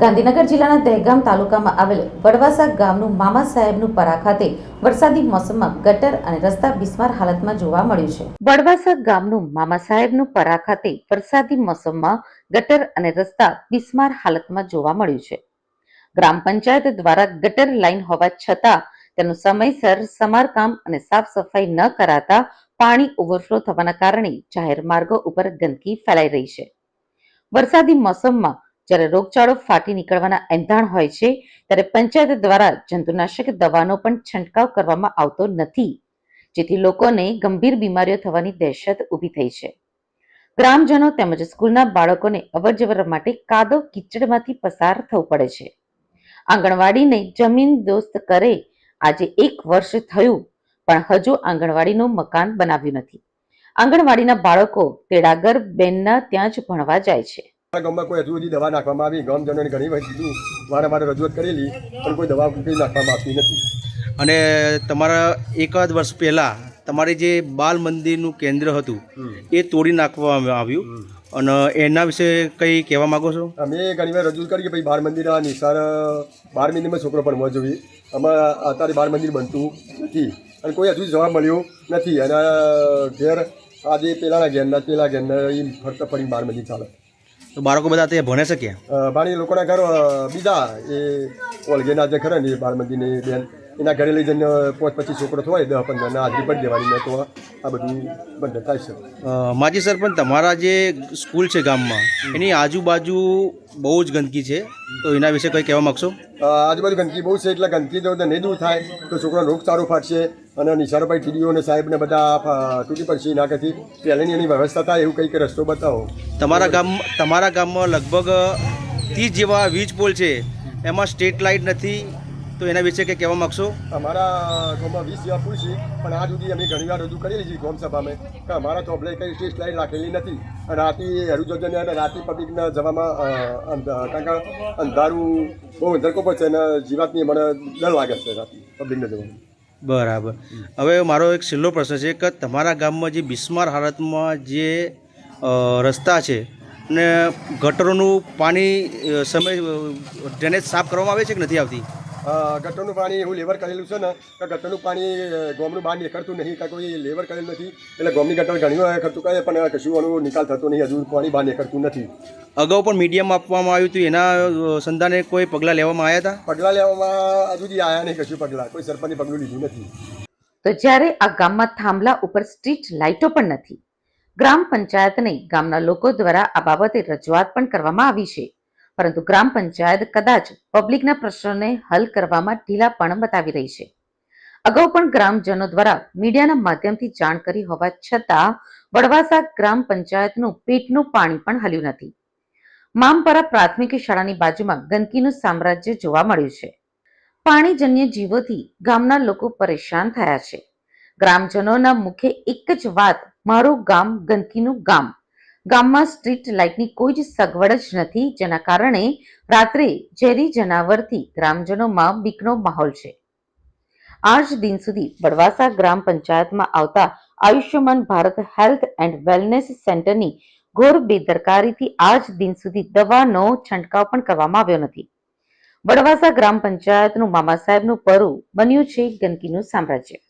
ગાંધીનગર જિલ્લાના દહેગામ તાલુકામાં આવેલ વડવાસા ગામનું મામા સાહેબનું પરા ખાતે વરસાદી મોસમમાં ગટર અને રસ્તા બિસ્માર હાલતમાં જોવા મળ્યું છે. વડવાસા ગામનું મામા સાહેબનું પરા ખાતે વરસાદી મોસમમાં ગટર અને રસ્તા બિસ્માર હાલતમાં જોવા મળ્યું છે. ગ્રામ પંચાયત દ્વારા ગટર લાઈન હોવા છતાં તેનું સમયસર સમારકામ અને સાફ સફાઈ ન કરાતા પાણી ઓવરફ્લો થવાના કારણે જાહેર માર્ગો ઉપર ગંદકી ફેલાઈ રહી છે. વરસાદી મોસમમાં જ્યારે રોગચાળો ફાટી નીકળવાના એંધાણ હોય છે, ત્યારે પંચાયત દ્વારા જંતુનાશક દવાનો પણ છંટકાવ કરવામાં આવતો નથી, જેથી લોકોને ગંભીર બીમારીઓ થવાની દહેશત ઊભી થઈ છે. ગ્રામજનો તેમજ સ્કૂલના બાળકોને અવરજવર માટે કાદવ કીચડમાંથી પસાર થવું પડે છે. આંગણવાડીને જમીન દોસ્ત કરે આજે એક વર્ષ થયું, પણ હજુ આંગણવાડીનું મકાન બનાવ્યું નથી. આંગણવાડીના બાળકો તેડાગર બેનના ત્યાં જ ભણવા જાય છે. ગામમાં કોઈ હજુ સુધી દવા નાખવામાં આવી ગામજનોને ઘણી વખત કીધું મારે રજૂઆત કરેલી પણ કોઈ દવા કંઈ નાખવામાં આવતી નથી. અને તમારા એકાદ વર્ષ પહેલાં તમારે જે બાલ મંદિરનું કેન્દ્ર હતું એ તોડી નાખવામાં આવ્યું. અને એના વિશે કંઈ કહેવા માગો છો? અમે ઘણી વાર રજૂ કરી કે ભાઈ બાળ મંદિર આ નિશાળ બાર મંદિરમાં છોકરો ભણવા જોઈએ. આમાં અત્યારે બાળ મંદિર બનતું નથી. અને કોઈ હજુ જવાબ મળ્યો નથી. અને ઘેર આજે પહેલાંના ઘેરના પેલા ઘેરના એ ફરતા ફરી બાળ મંદિર ચાલે. તો બાળકો બધા તે ભણે છે ક્યાં અ, લોકોના ઘર બીજા એ ઓલગેના જે ખરા ને એ બાળ મંદિરની બેન એના ઘરે લઈ જઈને પાંચ પચીસ છોકરો હોય દસ પંદરના હાજરી પડી દેવાની ને તો આ બધું બંધ થાય છે. માજી સરપંચ તમારા જે સ્કૂલ છે ગામમાં એની આજુબાજુ બહુ જ ગંદકી છે. તો એના વિશે કંઈ કહેવા માગશો? આજુબાજુ ગંદકી બહુ છે એટલે ગંદકી જો નહીં દૂર થાય તો છોકરાનો સારો ફાટશે. અને નિશાળભાઈ ટીડીઓ અને સાહેબને બધા તૂટી પડશે કરતી પહેલેની એની વ્યવસ્થા થાય એવું કંઈક રસ્તો બતાવો. તમારા ગામ તમારા ગામમાં લગભગ ત્રીસ જેવા વીજ પોલ છે. એમાં સ્ટ્રીટ લાઇટ નથી. તો એના વિશે કંઈ કહેવા માગશો? અમારા ગામમાં વીસ જેવા પુલ છે પણ આ સુધી અમે ઘણી વાર રજૂ કરેલી છે ગામ સભામાં. કે અમારા ચોપડે કંઈ સ્ટ્રીટ લાઇટ રાખેલી નથી. અને રાતે હરુજોજન અને રાતે પબ્લિકને જવામાં કારણ કે અંધારું બહુ અંધરકો પડશે અને જીવાતની મને ડર લાગે છે રાતે પબ્લિકને જવાનું. બરાબર. હવે મારો એક છેલ્લો પ્રશ્ન છે કે તમારા ગામમાં જે બિસ્માર હાલતમાં જે રસ્તા છે ને ગટરોનું પાણી સમય ડ્રેનેજ સાફ કરવામાં આવે છે કે નથી આવતી? ગટરનું પાણી એવું લેવર કરેલું છે ને કે ગટરનું પાણી ગોમનું બહાર નીકળતું નહીં કે કોઈ લેવર કરેલું નથી. એટલે ગોમની ગટર ઘણી વાર ખર્ચું કરે પણ કશું આનું નિકાલ થતો નહીં હજુ પાણી બહાર નીકળતું નથી. અગાઉ પણ મીડિયામાં આપવામાં આવ્યું હતું એના સંધાને કોઈ પગલાં લેવામાં આવ્યા હતા? પગલાં લેવામાં હજુ સુધી આવ્યા નહીં કશું પગલાં કોઈ સરપંચે પગલું લીધું નથી. તો જ્યારે આ ગામમાં થાંભલા ઉપર સ્ટ્રીટ લાઇટો પણ નથી ગ્રામ પંચાયતને ગામના લોકો દ્વારા આ બાબતે રજૂઆત પણ કરવામાં આવી છે. પરંતુ ગ્રામ પંચાયત કદાચ પબ્લિકના પ્રશ્નોને હલ કરવામાં ઢીલા પણ બતાવી રહી છે. અગાઉ પણ ગ્રામજનો દ્વારા મીડિયાના માધ્યમથી જાણ કરી હોવા છતાં વડવાસા ગ્રામ પંચાયતનું પેટનું પાણી પણ હલ્યું નથી. મામપરા પ્રાથમિક શાળાની બાજુમાં ગંદકીનું સામ્રાજ્ય જોવા મળ્યું છે. પાણીજન્ય જીવોથી ગામના લોકો પરેશાન થયા છે. ગ્રામજનોના મુખે એક જ વાત, મારું ગામ ગંદકીનું ગામ. ગામમાં સ્ટ્રીટ લાઇટની કોઈ જ સગવડ જ નથી, જેના કારણે રાત્રે ઝેરી જનાવરથી ગ્રામજનોમાં બીકનો માહોલ છે. આજ દિન સુધી બળવાસા ગ્રામ પંચાયતમાં આવતા Ayushman Bharat health and wellness સેન્ટરની ઘોર બેદરકારીથી આજ દિન સુધી દવાનો છંટકાવ પણ કરવામાં આવ્યો નથી. બળવાસા ગ્રામ પંચાયતનું મામા સાહેબનું પરું બન્યું છે ગંદકીનું સામ્રાજ્ય.